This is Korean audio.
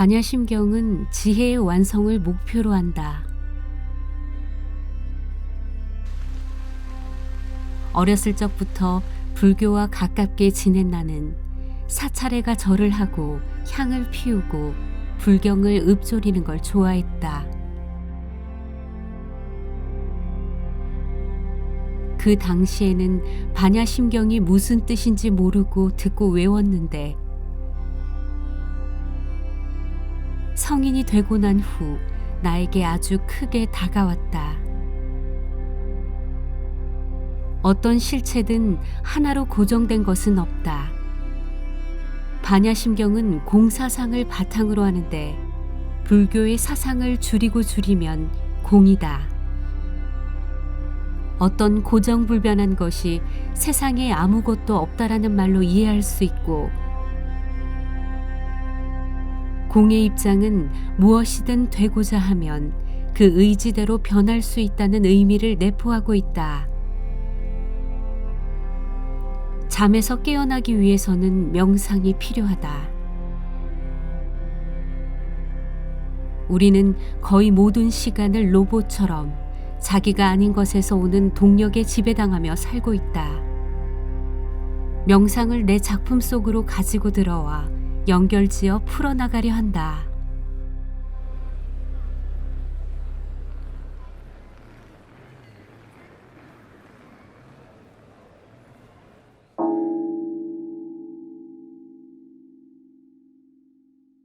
반야심경은 지혜의 완성을 목표로 한다. 어렸을 적부터 불교와 가깝게 지낸 나는 사찰에가 절을 하고 향을 피우고 불경을 읊조리는 걸 좋아했다. 그 당시에는 반야심경이 무슨 뜻인지 모르고 듣고 외웠는데 성인이 되고 난 후 나에게 아주 크게 다가왔다. 어떤 실체든 하나로 고정된 것은 없다. 반야심경은 공사상을 바탕으로 하는데 불교의 사상을 줄이고 줄이면 공이다. 어떤 고정불변한 것이 세상에 아무것도 없다라는 말로 이해할 수 있고 공의 입장은 무엇이든 되고자 하면 그 의지대로 변할 수 있다는 의미를 내포하고 있다. 잠에서 깨어나기 위해서는 명상이 필요하다. 우리는 거의 모든 시간을 로봇처럼 자기가 아닌 것에서 오는 동력에 지배당하며 살고 있다. 명상을 내 작품 속으로 가지고 들어와 연결지어 풀어나가려 한다.